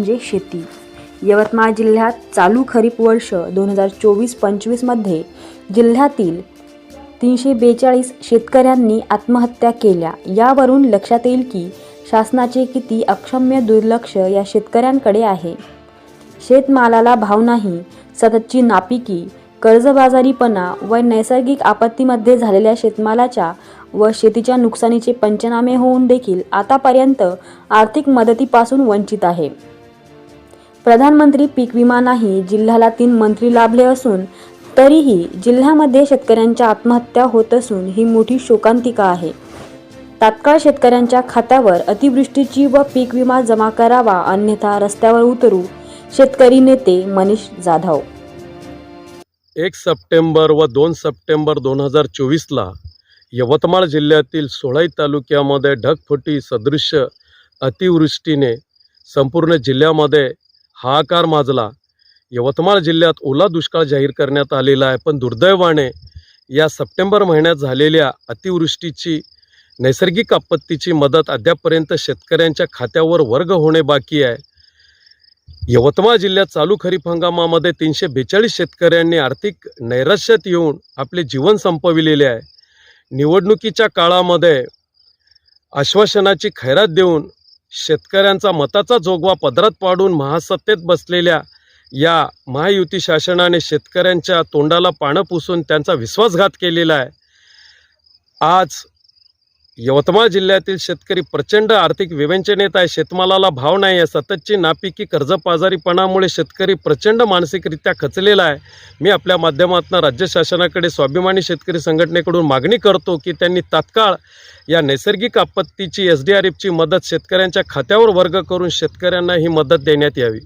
म्हणजे शेती. यवतमाळ जिल्ह्यात चालू खरीप वर्ष दोन हजार चोवीस पंचवीसमध्ये जिल्ह्यातील तीनशे बेचाळीस शेतकऱ्यांनी आत्महत्या केल्या. यावरून लक्षात येईल की शासनाचे किती अक्षम्य दुर्लक्ष या शेतकऱ्यांकडे आहे. शेतमालाला भाव नाही सततची नापिकी कर्जबाजारीपणा व नैसर्गिक आपत्तीमध्ये झालेल्या शेतमालाच्या व शेतीच्या नुकसानीचे पंचनामे होऊन देखील आतापर्यंत आर्थिक मदतीपासून वंचित आहे. प्रधानमंत्री पीक विमा नाही जिल्ह्याला तीन मंत्री लाभले असून तरीही जिल्ह्यामध्ये शेतकऱ्यांच्या आत्महत्या होत असून ही मोठी शोकांतिका आहे. तात्काळ शेतकऱ्यांच्या खात्यावर अतिवृष्टीची व पीक विमा जमा करावा अन्यथा रस्त्यावर उतरू शेतकरी नेते मनीष जाधव. एक सप्टेंबर व दोन सप्टेंबर दोन हजार चोवीसला यवतमाळ जिल्ह्यातील सोळाई तालुक्यामध्ये ढगफुटी सदृश्य अतिवृष्टीने संपूर्ण जिल्ह्यामध्ये हाहाकार माजला. यवतमाळ जिल्ह्यात ओला दुष्काळ जाहीर करण्यात आलेला आहे पण दुर्दैवाने या सप्टेंबर महिन्यात झालेल्या अतिवृष्टीची नैसर्गिक आपत्तीची मदत अद्यापपर्यंत शेतकऱ्यांच्या खात्यावर वर्ग होणे बाकी आहे. यवतमाळ जिल्ह्यात चालू खरीप हंगामामध्ये तीनशे बेचाळीस शेतकऱ्यांनी आर्थिक नैराश्यात येऊन आपले जीवन संपविलेले आहे. निवडणुकीच्या काळामध्ये आश्वासनाची खैरात देऊन शेतकऱ्यांचा मताचा जोगवा पदरात पाडून महासत्तेत बसलेल्या या महायुती शासनाने शेतकऱ्यांच्या तोंडाला पानं पुसून त्यांचा विश्वासघात केलेला आहे. आज यवतमाळ जिल्ह्यातील शेतकरी प्रचंड आर्थिक विवंचनेत आहे. शेतमालाला भाव नाही आहे. सततची नापिकी कर्जपाजारीपणामुळे शेतकरी प्रचंड मानसिकरित्या खचलेला आहे. मी आपल्या माध्यमातून राज्य शासनाकडे स्वाभिमानी शेतकरी संघटनेकडून मागणी करतो की त्यांनी तात्काळ या नैसर्गिक आपत्तीची एस डी आर एफची मदत शेतकऱ्यांच्या खात्यावर वर्ग करून शेतकऱ्यांना ही मदत देण्यात यावी.